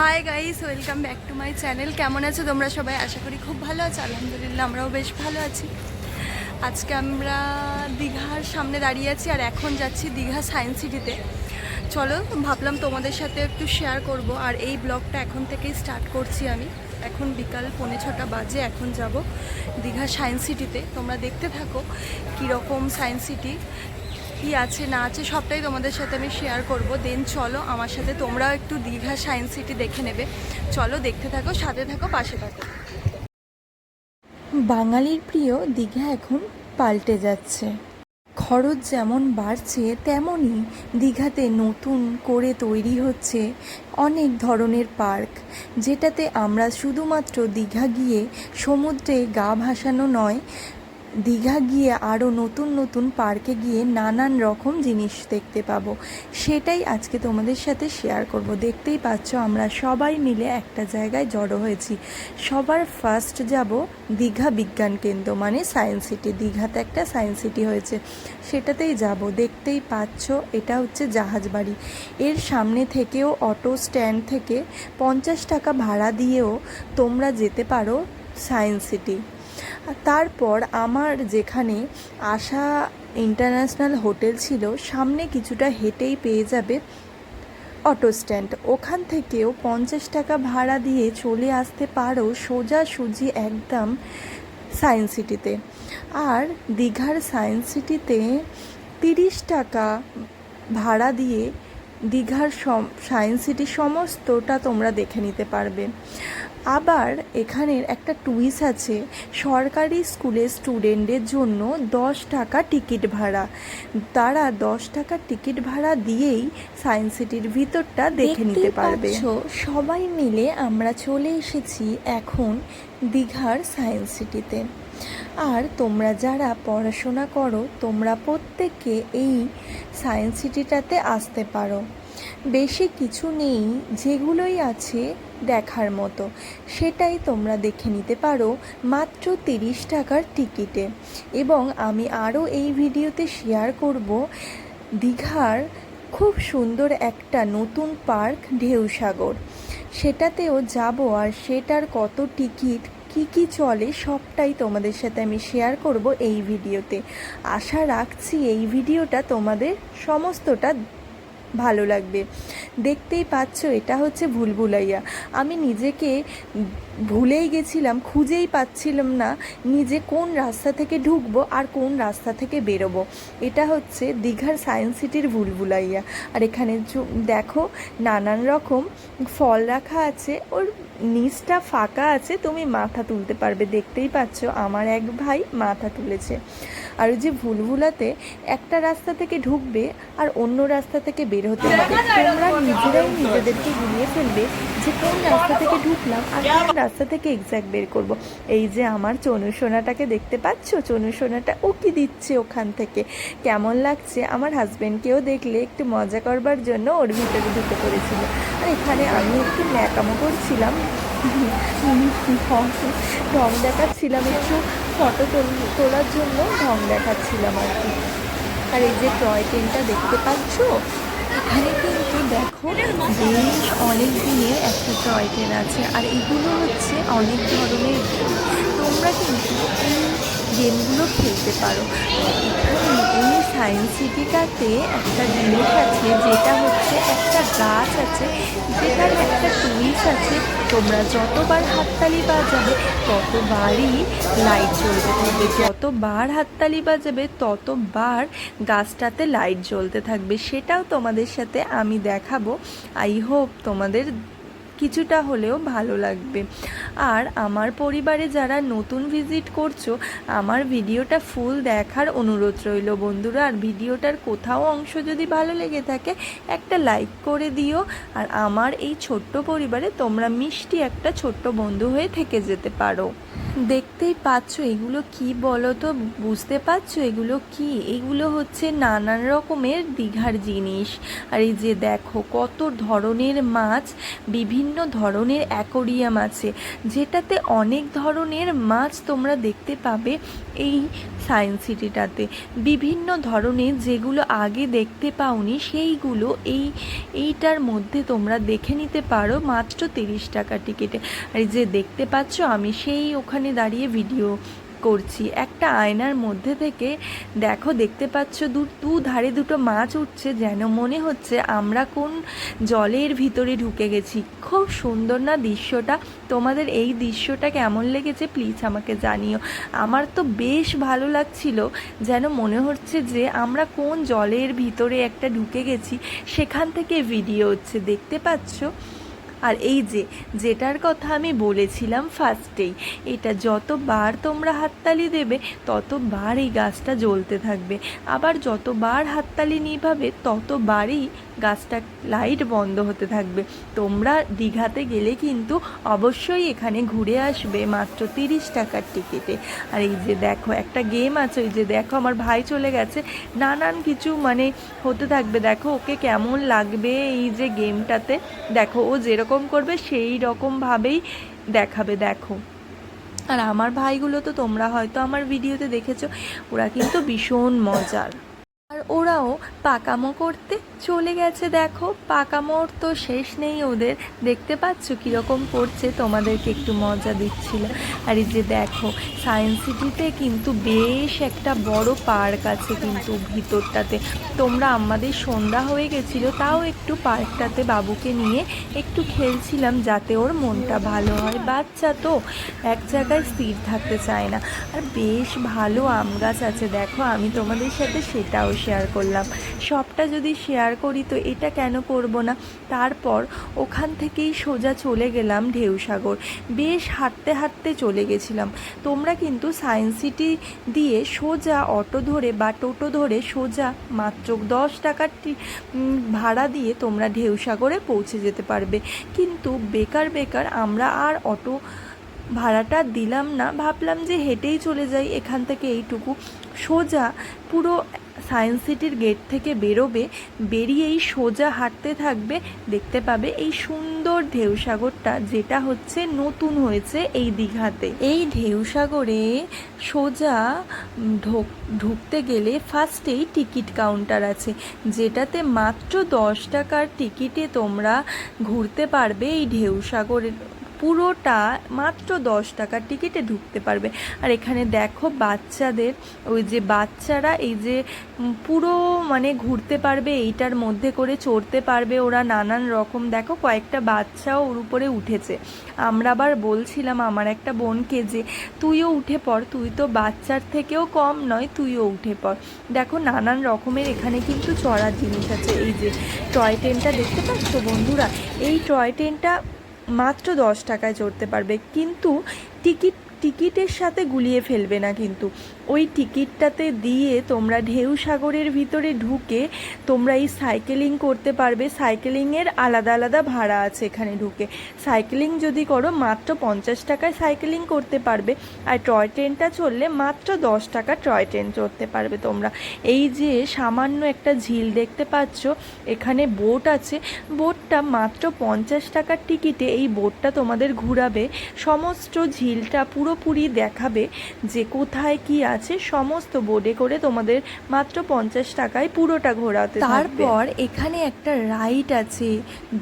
Hi guys welcome back to my channel কেমন আছো তোমরা সবাই? আশা করি খুব ভালো আছো। আলহামদুলিল্লাহ, আমরাও বেশ ভালো আছি। আজকে আমরা দীঘার সামনে দাঁড়িয়ে আছি আর এখন যাচ্ছি দীঘা সায়েন্স সিটিতে। চলো, ভাবলাম তোমাদের সাথে একটু শেয়ার করব। আর এই ব্লগটা এখন থেকেই স্টার্ট করছি আমি। এখন বিকাল পৌনে ছটা বাজে, এখন যাব দীঘা সায়েন্স সিটিতে। তোমরা দেখতে থাকো কীরকম সায়েন্স সিটি কি আছে, না আছে, সবটাই তোমাদের সাথে আমি শেয়ার করব। দেন চলো আমার সাথে তোমরাও একটু দীঘা সায়েন্স সিটি দেখে নেবে। চলো দেখতে থাকো, সাথে থাকো, পাশে থাকো। বাঙালির প্রিয় দীঘা এখন পাল্টে যাচ্ছে। খরচ যেমন বাড়ছে, তেমনই দীঘাতে নতুন করে তৈরি হচ্ছে অনেক ধরনের পার্ক, যেটাতে আমরা শুধুমাত্র দীঘা গিয়ে সমুদ্রে গা ভাসানো নয় দীঘা গিয়ে আরও নতুন নতুন পার্কে গিয়ে নানান রকম জিনিস দেখতে পাবো। সেটাই আজকে তোমাদের সাথে শেয়ার করব। দেখতেই পাচ্ছ আমরা সবাই মিলে একটা জায়গায় জড়ো হয়েছি। সবার ফার্স্ট যাব দীঘা বিজ্ঞান কেন্দ্র মানে সায়েন্স সিটি দীঘাতে একটা সায়েন্স সিটি হয়েছে। সেটাতেই যাব। দেখতেই পাচ্ছ এটা হচ্ছে জাহাজবাড়ি এর সামনে থেকেও অটো স্ট্যান্ড থেকে পঞ্চাশ টাকা ভাড়া দিয়েও তোমরা যেতে পারো সায়েন্স সিটি তারপর আমার যেখানে আশা ইন্টারন্যাশনাল হোটেল ছিল, সামনে কিছুটা হেঁটেই পেয়ে যাবে অটো স্ট্যান্ড। ওখান থেকেও পঞ্চাশ টাকা ভাড়া দিয়ে চলে আসতে পারো সোজাসুজি একদম সায়েন্স সিটিতে। আর দীঘার সায়েন্স সিটিতে তিরিশ টাকা ভাড়া দিয়ে দীঘার সায়েন্স সিটি সমস্তটা তোমরা দেখে নিতে পারবে। আবার এখানের একটা টুইস আছে। সরকারি স্কুলের স্টুডেন্টদের জন্য দশ টাকা টিকিট ভাড়া। তারা দশ টাকা টিকিট ভাড়া দিয়েই সায়েন্স সিটির ভিতরটা দেখে নিতে পারবে। সবাই মিলে আমরা চলে এসেছি এখন দীঘার সায়েন্স সিটিতে আর তোমরা যারা পড়াশোনা করো তোমরা প্রত্যেকে এই সায়েন্স সিটিটাতে আসতে পারো। বেশি কিছু নেই যেগুলোই আছে দেখার মতো। সেটাই তোমরা দেখে নিতে পারো মাত্র তিরিশ টাকার টিকিটে। এবং আমি আরও এই ভিডিওতে শেয়ার করব দীঘার খুব সুন্দর একটা নতুন পার্ক ঢেউসাগর। সেটাতেও যাব আর সেটার কত টিকিট, কি কি চলে সবটাই তোমাদের সাথে আমি শেয়ার করব এই ভিডিওতে। আশা রাখছি এই ভিডিওটা তোমাদের সমস্তটা ভালো লাগবে। দেখতেই পাচ্ছ, এটা হচ্ছে ভুলভুলাইয়া। আমি নিজেকে ভুলেই গেছিলাম, খুঁজেই পাচ্ছিলাম না নিজে কোন রাস্তা থেকে ঢুকবো আর কোন রাস্তা থেকে বেরোবো। এটা হচ্ছে দীঘার সায়েন্স সিটির ভুলভুলাইয়া। আর এখানে দেখো নানান রকম ফল রাখা আছে, ওর নিচটা ফাঁকা আছে তুমি মাথা তুলতে পারবে। দেখতেই পাচ্ছ আমার এক ভাই মাথা তুলেছে। আর ওই যে ভুলভুলাতে একটা রাস্তা থেকে ঢুকবে আর অন্য রাস্তা থেকে বের হতে হবে। তোমরা নিজেরাই নিজেদেরকে গুলিয়ে ফেলবে। যে কোন রাস্তা থেকে ঢুকলাম আর কোন রাস্তা থেকে এক্স্যাক্ট বের করব। এই যে আমার চনু সোনাটাকে দেখতে পাচ্ছ? চনু সোনাটা কি দিচ্ছে ওখান থেকে। কেমন লাগছে? আমার হাজব্যান্ডকেও দেখলে একটু মজা করবার জন্য ওর ভিতরে ঢুকে পড়েছিল। আর এখানে আমি একটু ন্যাকামো করছিলাম। ঢং দেখাচ্ছিলাম, একটু ফটো তোলার জন্য ঢং দেখাচ্ছিলাম আর কি। আর এই যে টয় ট্রেনটা দেখতে পাচ্ছ? এখানে কিন্তু দেখো, বেশ অনেক দিনের একটা টয় ট্রেন আছে, আর এগুলো হচ্ছে অনেক ধরনের তোমরা কিন্তু এই গেমগুলো খেলতে পারো। এখানে সায়েন্স সিটিটাতে একটা জিনিস আছে, যেটা হচ্ছে একটা গাছ আছে যেটার একটা টুইস আছে। তোমরা যতবার হাততালি বাজাবে, ততবারই লাইট জ্বলতে থাকবে। যতবার হাততালি বাজাবে, ততবার গাছটাতে লাইট জ্বলতে থাকবে। সেটাও তোমাদের সাথে আমি দেখাবো। আই হোপ তোমাদের কিছুটা হলেও ভালো লাগবে। আর আমার পরিবারে যারা নতুন ভিজিট করছ, আমার ভিডিওটা ফুল দেখার অনুরোধ রইল বন্ধুরা। আর ভিডিওটার কোথাও অংশ যদি ভালো লেগে থাকে, একটা লাইক করে দিও। আর আমার এই ছোট্ট পরিবারে তোমরা মিষ্টি একটা ছোট্ট বন্ধু হয়ে থেকে যেতে পারো। দেখতেই পাচ্ছ, এগুলো কি বলো তো বুঝতে পারছ এগুলো কি? এগুলো হচ্ছে নানান রকমের দীঘার জিনিস। আর এই যে দেখো, কত ধরনের মাছ, বিভিন্ন ধরনের অ্যাকোরিয়াম আছে। যেটাতে অনেক ধরনের মাছ তোমরা দেখতে পাবে এই সায়েন্স সিটিটাতে। বিভিন্ন ধরনের যেগুলো আগে দেখতে পাওনি, সেইগুলো এই, এইটার মধ্যে তোমরা দেখে নিতে পারো মাত্র তিরিশ টাকা টিকিটে। আর এই যে দেখতে পাচ্ছ, আমি সেই ওখানে দাঁড়িয়ে ভিডিও করছি। একটা আয়নার মধ্যে থেকে দেখো, দেখতে পাচ্ছ দু দু ধারে দুটো মাছ উঠছে যেন মনে হচ্ছে আমরা কোন জলের ভিতরে ঢুকে গেছি। খুব সুন্দর না দৃশ্যটা? তোমাদের এই দৃশ্যটা কেমন লেগেছে প্লিজ আমাকে জানিও। আমার তো বেশ ভালো লাগছিল যেন মনে হচ্ছে যে আমরা কোন জলের ভিতরে একটা ঢুকে গেছি, সেখান থেকে ভিডিও হচ্ছে। দেখতে পাচ্ছ? আর এই যে, যেটার কথা আমি বলেছিলাম ফার্স্টেই এটা যতবার তোমরা হাততালি দেবে, ততবার এই গাছটা জ্বলতে থাকবে। আবার যতবার হাততালি নিভাবে, ততবারই গাছটা লাইট বন্ধ হতে থাকবে। তোমরা দীঘাতে গেলে কিন্তু অবশ্যই এখানে ঘুরে আসবে মাত্র তিরিশ টাকার টিকিটে আর এই যে দেখো, একটা গেম আছে, ওই যে দেখো আমার ভাই চলে গেছে। নানান কিছু মানে হতে থাকবে। দেখো ওকে কেমন লাগবে এই যে গেমটাতে দেখো ও যেরকম করবে, সেই রকমভাবেই দেখাবে, দেখো। আর আমার ভাইগুলো তো তোমরা হয়তো আমার ভিডিওতে দেখেছ, ওরা কিন্তু ভীষণ মজার। আর ওরাও পাকামো করতে চলে গেছে। দেখো, পাকামোর তো শেষ নেই ওদের। দেখতে পাচ্ছ কীরকম করছে? তোমাদেরকে একটু মজা দিচ্ছিল। আর এই যে দেখো সায়েন্স সিটিতে কিন্তু বেশ একটা বড় পার্ক আছে কিন্তু ভিতরটাতে। তোমরা আমাদের সন্ধ্যা হয়ে গেছিল, তাও একটু পার্কটাতে বাবুকে নিয়ে একটু খেলছিলাম যাতে ওর মনটা ভালো হয়। বাচ্চা তো এক জায়গায় স্থির থাকতে চায় না। আর বেশ ভালো আম গাছ আছে। দেখো, আমি তোমাদের সাথে সেটাও শেয়ার করলাম। সবটা যদি শেয়ার করি তো এটা কেন করব না? তারপর ওখান থেকেই সোজা চলে গেলাম ঢেউসাগর। বেশ হাঁটতে হাঁটতে চলে গেছিলাম। তোমরা কিন্তু সায়েন্স সিটি দিয়ে সোজা অটো ধরে বা টোটো ধরে সোজা মাত্র দশ টাকার ভাড়া দিয়ে তোমরা ঢেউসাগরে পৌঁছে যেতে পারবে। কিন্তু বেকার বেকার আমরা আর অটো ভাড়াটা দিলাম না, ভাবলাম যে হেঁটেই চলে যাই, এখান থেকে এইটুকু। সোজা পুরো সায়েন্স সিটির গেট থেকে বেরোবে, বেরিয়েই সোজা হাঁটতে থাকবে, দেখতে পাবে এই সুন্দর ঢেউসাগরটা, যেটা হচ্ছে নতুন হয়েছে এই দীঘাতে। এই ঢেউসাগরে সোজা ঢোক, ঢুকতে গেলে ফার্স্টেই টিকিট কাউন্টার আছে, যেটাতে মাত্র দশ টাকার টিকিটে তোমরা ঘুরতে পারবে এই ঢেউসাগরের পুরোটা মাত্র দশ টাকার টিকিটে ঢুকতে পারবে। আর এখানে দেখো বাচ্চাদের, ওই যে বাচ্চারা এই যে পুরো মানে ঘুরতে পারবে, এইটার মধ্যে করে চড়তে পারবে ওরা নানান রকম। দেখো কয়েকটা বাচ্চাও ওর উপরে উঠেছে। আমরা আবার বলছিলাম আমার একটা বোনকে যে, তুইও উঠে পড়, তুই তো বাচ্চার থেকেও কম নয়, তুইও উঠে পড়। দেখো নানান রকমের এখানে কিন্তু চড়ার জিনিস আছে। এই যে টয় ট্রেনটা দেখতে পাচ্ছ বন্ধুরা? এই টয় ট্রেনটা মাত্র দশ টাকায় চড়তে পারবে। কিন্তু টিকিট টিকিটের সাথে গুলিয়ে ফেলবে না কিন্তু। ওই টিকিটটাতে দিয়ে তোমরা ঢেউ সাগরের ভিতরে ঢুকে তোমরা এই সাইকেলিং করতে পারবে। সাইকেলিংয়ের আলাদা আলাদা ভাড়া আছে এখানে ঢুকে। সাইকেলিং যদি করো, মাত্র পঞ্চাশ টাকায় সাইকেলিং করতে পারবে। আর টয় ট্রেনটা চললে মাত্র দশ টাকা টয় ট্রেন চড়তে পারবে তোমরা। এই যে সামান্য একটা ঝিল দেখতে পাচ্ছ, এখানে বোট আছে। বোটটা মাত্র পঞ্চাশ টাকার টিকিটে এই বোটটা তোমাদের ঘুরাবে। সমস্ত ঝিলটা পুরোপুরি দেখাবে যে কোথায় কি আছে। সমস্ত বোর্ডে করে তোমাদের মাত্র পঞ্চাশ টাকায় পুরোটা ঘোরাতে তারপর এখানে একটা রাইড আছে।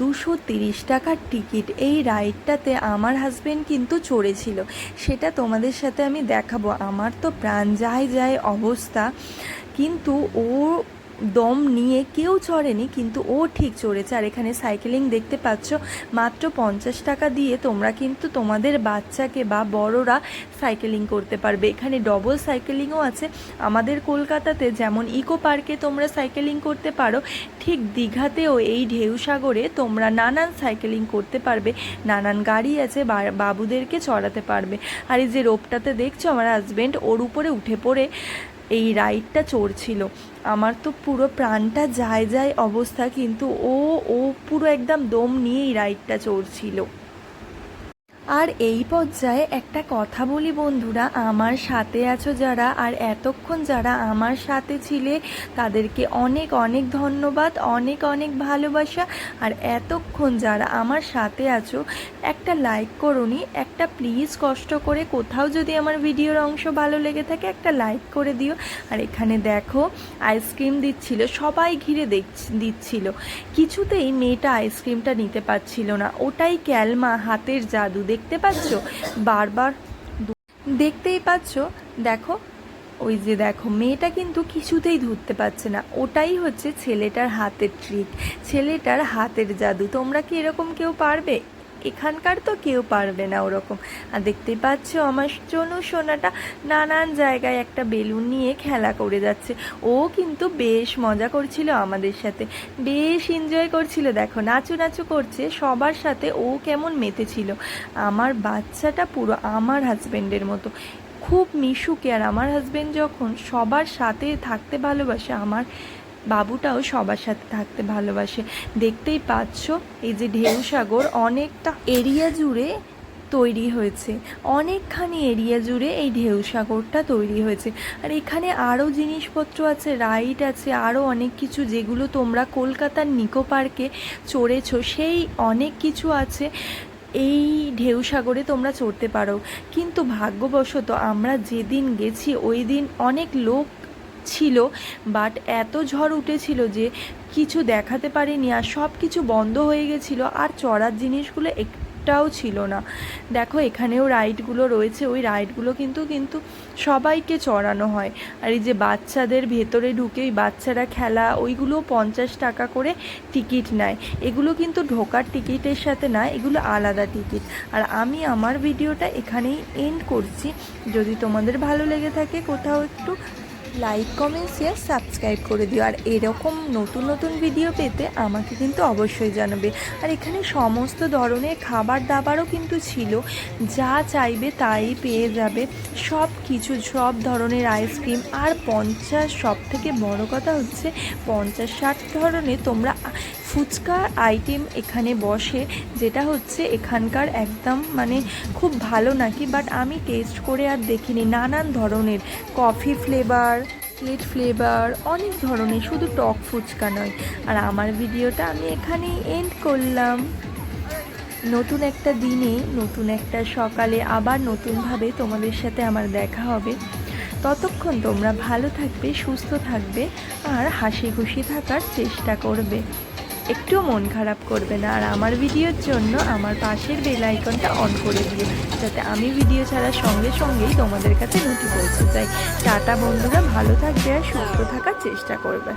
দুশো তিরিশ টাকার টিকিট এই রাইডটাতে আমার হাজবেন্ড কিন্তু চড়েছিল। সেটা তোমাদের সাথে আমি দেখাবো। আমার তো প্রাণ যায় যায় অবস্থা। কিন্তু ও দম নিয়ে কেউ চড়েনি, কিন্তু ও ঠিক চড়েছে। আর এখানে সাইকেলিং দেখতে পাচ্ছ, মাত্র পঞ্চাশ টাকা দিয়ে তোমরা কিন্তু তোমাদের বাচ্চাকে বা বড়রা সাইকেলিং করতে পারবে। এখানে ডবল সাইকেলিংও আছে। আমাদের কলকাতাতে যেমন ইকো পার্কে তোমরা সাইকেলিং করতে পারো, ঠিক দীঘাতেও এই ঢেউ সাগরে তোমরা নানান সাইকেলিং করতে পারবে, নানান গাড়ি আছে বাবুদেরকে চড়াতে পারবে। আর এই যে রোপটাতে দেখছ, আমার হাজবেন্ড ওর উপরে উঠে পড়ে এই রাইডটা চড়ছিল। আমার তো পুরো প্রাণটা যায় যায় অবস্থা, কিন্তু ও ও পুরো একদম দম নিয়ে এই রাইডটা চড়ছিল। আর এই পর্যায়ে একটা কথা বলি বন্ধুরা, আমার সাথে আছো যারা, আর এতক্ষণ যারা আমার সাথে ছিলে, তাদেরকে অনেক অনেক ধন্যবাদ, অনেক অনেক ভালোবাসা। আর এতক্ষণ যারা আমার সাথে আছো, একটা লাইক করোনি, একটা প্লিজ কষ্ট করে, কোথাও যদি আমার ভিডিওর অংশ ভালো লেগে থাকে, একটা লাইক করে দিও। আর এখানে দেখো আইসক্রিম দিচ্ছিল, সবাই ঘিরে দেখছ- দিচ্ছিল। কিছুতেই মেয়েটা আইসক্রিমটা নিতে পারছিল না। ওটাই ক্যালমা হাতের জাদু দেখতে পাচ্ছ? বারবার দেখতেই পাচ্ছ? দেখো, ওই যে দেখো, মেয়েটা কিন্তু কিছুতেই ধরতে পারছে না। ওটাই হচ্ছে ছেলেটার হাতের ট্রিক ছেলেটার হাতের জাদু। তোমরা কি এরকম কেউ পারবে? এখানকার তো কেউ পারবে না ওরকম। আর দেখতেই পাচ্ছ আমার চনু সোনাটা নানান জায়গায় একটা বেলুন নিয়ে খেলা করে যাচ্ছে। ও কিন্তু বেশ মজা করছিল আমাদের সাথে। বেশ এনজয় করছিল। দেখো, নাচু নাচু করছে। সবার সাথে ও কেমন মেতেছিল। আমার বাচ্চাটা পুরো আমার হাজব্যান্ডের মতো। খুব মিশুকে। আর আমার হাজব্যান্ড যখন সবার সাথে থাকতে ভালোবাসে, আমার বাবুটাও সবার সাথে থাকতে ভালোবাসে। দেখতেই পাচ্ছ, এই যে ঢেউ সাগর অনেকটা এরিয়া জুড়ে তৈরি হয়েছে। অনেকখানি এরিয়া জুড়ে এই ঢেউ সাগরটা তৈরি হয়েছে। আর এখানে আরও জিনিসপত্র আছে, রাইড আছে, আরও অনেক কিছু যেগুলো তোমরা কলকাতার নিকো পার্কে চড়েছো, সেই অনেক কিছু আছে। এই ঢেউ সাগরে তোমরা চড়তে পারো। কিন্তু ভাগ্যবশত আমরা যেদিন গেছি, ওই দিন অনেক লোক ছিল বাট এত ঝড় উঠেছিল যে কিছু দেখাতে পারিনি আর সব কিছু বন্ধ হয়ে গেছিল আর চড়ার জিনিসগুলো একটাও ছিল না। দেখো, এখানেও রাইডগুলো রয়েছে, ওই রাইডগুলো কিন্তু কিন্তু সবাইকে চড়ানো হয়। আর এই যে বাচ্চাদের ভেতরে ঢুকে ওই বাচ্চারা খেলা ওইগুলো পঞ্চাশ টাকা করে টিকিট নেয়। এগুলো কিন্তু ঢোকার টিকিটের সাথে না, এগুলো আলাদা টিকিট। আর আমি আমার ভিডিওটা এখানেই এন্ড করছি। যদি তোমাদের ভালো লেগে থাকে, কোথাও একটু লাইক কমেন্ট শেয়ার সাবস্ক্রাইব করে দিও। আর এরকম নতুন নতুন ভিডিও পেতে আমাকে কিন্তু অবশ্যই জানাবে। আর এখানে সমস্ত ধরনের খাবার দাবারও কিন্তু ছিল। যা চাইবে তাই পেয়ে যাবে। সব কিছু, সব ধরনের আইসক্রিম আর পঞ্চাশ সব থেকে বড় কথা হচ্ছে, পঞ্চাশ, ষাট ধরনের তোমরা ফুচকা আইটেম এখানে বসে, যেটা হচ্ছে এখানকার একদম মানে খুব ভালো নাকি বাট আমি টেস্ট করে আর দেখিনি। নানান ধরনের কফি ফ্লেভার প্লেট ফ্লেভার অনেক ধরনের, শুধু টক ফুচকা নয়। আর আমার ভিডিওটা আমি এখানেই এন্ড করলাম। নতুন একটা দিনে, নতুন একটা সকালে আবার নতুনভাবে তোমাদের সাথে আমার দেখা হবে। ততক্ষণ তোমরা ভালো থাকবে, সুস্থ থাকবে, আর হাসি খুশি থাকার চেষ্টা করবে। একটু মন খারাপ করবে না। আর আমার ভিডিওর জন্য আমার পাশের বেল আইকনটা অন করে দিও, যাতে আমি ভিডিও ছাড়ার সঙ্গে সঙ্গেই তোমাদের কাছে নোটি পৌঁছে যাই টাটা বন্ধুরা, ভালো থাকবে আর সুস্থ থাকার চেষ্টা করবে।